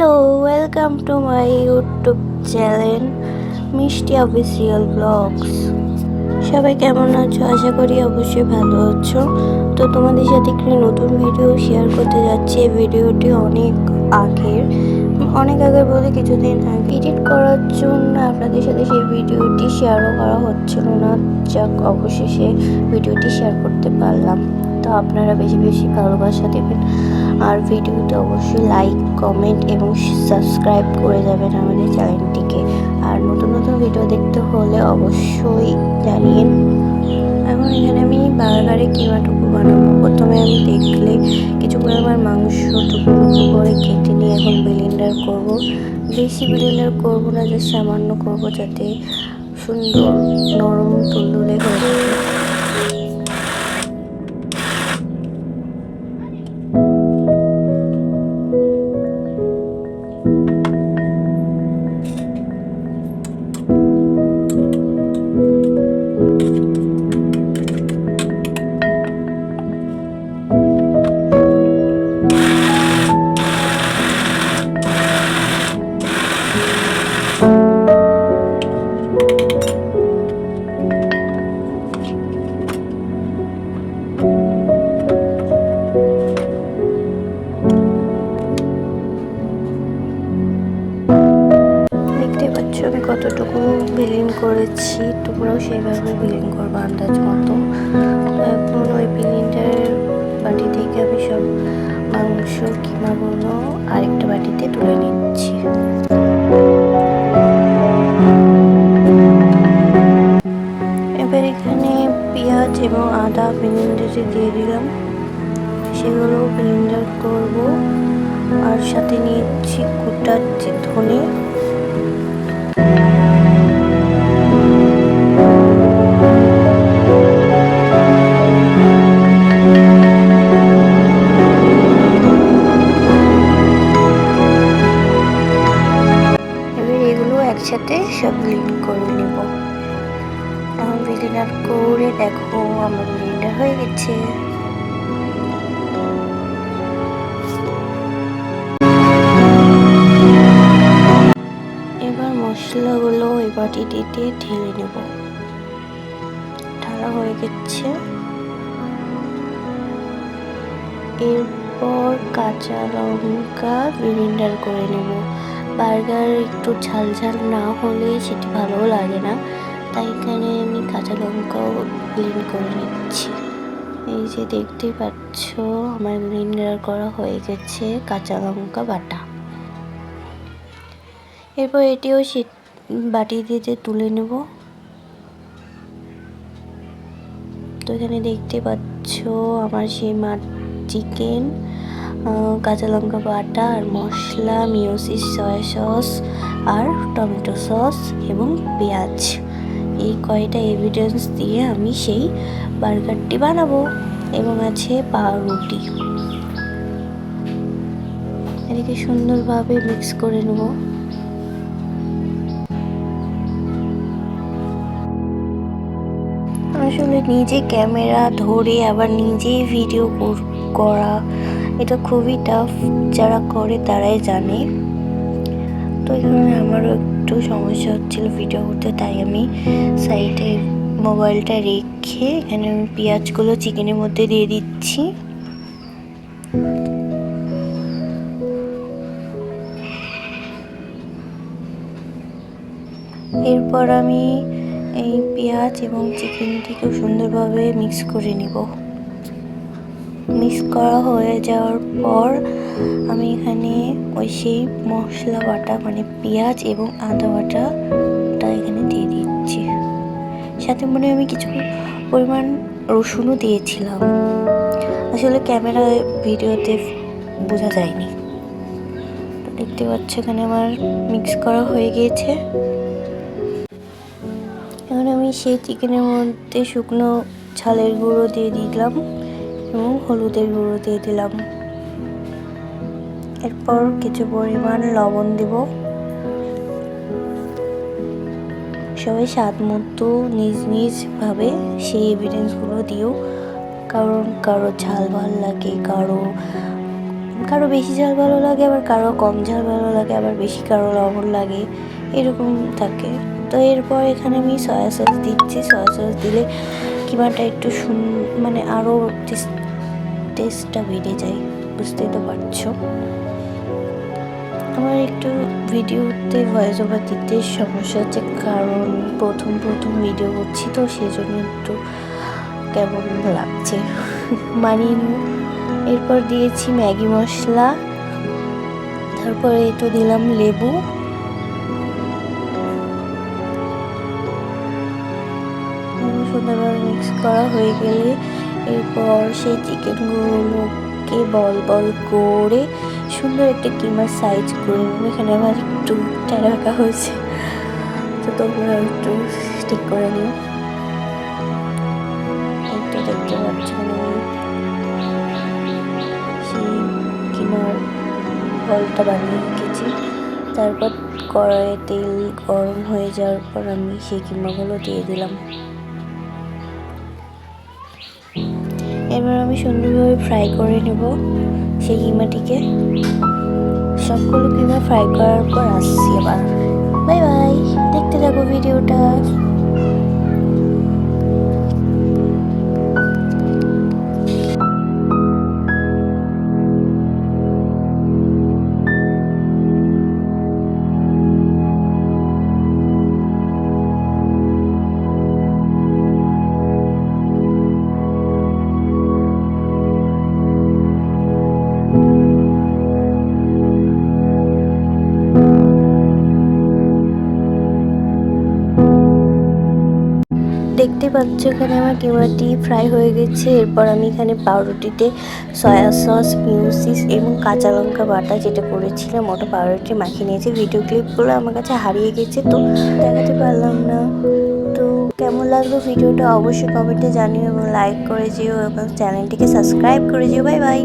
Hello welcome to my YouTube channel Mishti official vlogs সবাই কেমন আছো? আশা করি অবশ্যই ভালো আছো। তো তোমাদের সাথে একটি নতুন ভিডিও শেয়ার করতে যাচ্ছি। এই ভিডিওটি অনেক আগের। অনেক আগের বলে কিছুদিন আগে এডিট করার জন্য আপনাদের সাথে সেই ভিডিওটি শেয়ারও করা হচ্ছিল না। যাক, অবশেষে ভিডিওটি শেয়ার করতে পারলাম। তো আপনারা বেশি বেশি ভালোবাসা দেবেন। আর ভিডিওতে অবশ্যই লাইক কমেন্ট এবং সাবস্ক্রাইব করে যাবেন আমাদের চ্যানেলটিকে। আর নতুন নতুন ভিডিও দেখতে হলে অবশ্যই জানিয়ে এখন এখানে আমি বার্গারে কিমাটুকু বানাবো। প্রথমে আমি দেখলে কিছু পরিমাণ মাংস টুকু টুকু করে কেটে নিয়ে এখন ব্লেন্ডার করব। বেশি ব্লেন্ডার করব না যে সামান্য করব যাতে সুন্দর নরম তুলতুলে হয়ে আমি কতটুকু বিলিং করেছি, তোমরাও সেইভাবে বিলিং করব আন্দাজ মতো। এখন ওই বিলিংটার বাটি থেকে আমি সব মাংস কিমাগুলো আরেকটা বাটিতে তুলে নিচ্ছি। এবার এখানে পেঁয়াজ এবং আদা ব্লেন্ডারে দিয়ে দিলাম। সেগুলো ব্লেন্ডার করব। আর সাথে নিয়েছি গোটা ধনে। সব করে নেব। এখন ব্লেন্ডার করে দেখো, আমার ব্লেন্ডার হয়ে গেছে। এবার মশলাগুলো এই বাটিটিতে ঢেলে নেব। ঢালা হয়ে গেছে। এরপর কাঁচা লঙ্কা ব্লেন্ডার করে নেব। বার্গার একটু ঝাল ঝাল না হলে সেটি ভালো লাগে না। তাই এখানে আমি কাঁচা লঙ্কাও ব্লেন্ড করে নিচ্ছি। এই যে দেখতে পাচ্ছ, আমার ব্লেন্ডার করা হয়ে গেছে কাঁচা লঙ্কা বাটা। এরপর এটিও শীত বাটি দিয়ে তুলে নেব। তো এখানে দেখতে পাচ্ছ আমার সেই মাছ চিকেন কাঁচা লঙ্কা বাটা আর মশলা মিওসিস সয়া সস আর টমেটো সস এবং পেঁয়াজ। এই কয়টা এভিডেন্স দিয়ে আমি সেই বার্গারটি বানাবো এবং আছে পাউরুটি। এদিকে সুন্দরভাবে মিক্স করে নেব। আসলে নিজে ক্যামেরা ধরে আবার নিজেই ভিডিও করা এটা খুবই টাফ যারা করে তারাই জানে। তো এখানে আমারও একটু সমস্যা হচ্ছিল ভিডিও করতে, তাই আমি সাইডে মোবাইলটা রেখে এখানে আমি পেঁয়াজগুলো চিকেনের মধ্যে দিয়ে দিচ্ছি। এরপর আমি এই পেঁয়াজ এবং চিকেনটিকেও সুন্দরভাবে মিক্স করে নিব। করা হয়ে যাওয়ার পর আমি এখানে ওই সেই মশলা বাটা মানে পেঁয়াজ এবং আদা বাটাটা এখানে দিয়ে দিচ্ছি। সাথে মনে আমি কিছু পরিমাণ রসুনও দিয়েছিলাম। আসলে ক্যামেরা ভিডিওতে বোঝা যায়নি। দেখতে পাচ্ছ এখানে আমার মিক্স করা হয়ে গিয়েছে। এখন আমি সেই চিকেনের মধ্যে শুকনো ঝালের গুঁড়ো দিয়ে দিলাম। এবং হলুদের গুঁড়ো দিয়ে দিলাম। এরপর কিছু পরিমাণ লবণ দিব। সবাই স্বাদ মতো নিজ নিজ ভাবে সেই এভিডেন্সগুলো দিও। কারণ কারও ঝাল ভালো লাগে, কারও কারও বেশি ঝাল ভালো লাগে, আবার কারও কম ঝাল ভালো লাগে, আবার বেশি কারও লবণ লাগে, এরকম থাকে। তো এরপর এখানে আমি সয়া সস দিচ্ছি। সয়া সস দিলে কিমাটা একটু সুন মানে আরও টেস্টটা বেড়ে যায়, বুঝতেই তো পারছ। আমার একটু ভিডিওতে ভয়েস ওভার দিতে সমস্যা হচ্ছে, কারণ প্রথম প্রথম ভিডিও করছি তো সেই জন্য একটু কেমন লাগছে। মানিয়ে এরপর দিয়েছি ম্যাগি মশলা, তারপরে একটু দিলাম লেবু। সুন্দরভাবে মিক্স করা হয়ে গেলে এরপর সেই চিকেনগুলোকে বল বল করে সুন্দর একটা কিমার সাইজ করে এখানে আমার একটু টেরা রাখা হয়েছে। তো তোমরা একটু ঠিক করে নিও এইটা দেখতে কিমার বলটা বানিয়ে রেখেছি। তারপর কড়াইয়ে তেল গরম হয়ে যাওয়ার পর আমি সেই কিমাগুলো দিয়ে দিলাম। এবার আমি সুন্দরভাবে ফ্রাই করে নেব সেই কিমাটিকে। সবগুলো কিমা ফ্রাই করার পর আসছি আবার। বাই বাই দেখতে থাকো ভিডিওটা দেখতে পাচ্ছ, এখানে আমার কিমাটি ফ্রাই হয়ে গেছে। এরপর আমি এখানে পাউরুটিতে সয়া সস, মিউসিস এবং কাঁচা লঙ্কা বাটা যেটা করেছিলাম, ওটা পাউরুটি মাখিয়ে নিয়েছি। ভিডিও ক্লিপগুলো আমার কাছে হারিয়ে গেছে, তো দেখাতে পারলাম না। তো কেমন লাগল ভিডিওটা? অবশ্যই কমেন্টে জানিও এবং লাইক করে যেও এবং চ্যানেলটিকে সাবস্ক্রাইব করে যেও। Bye bye.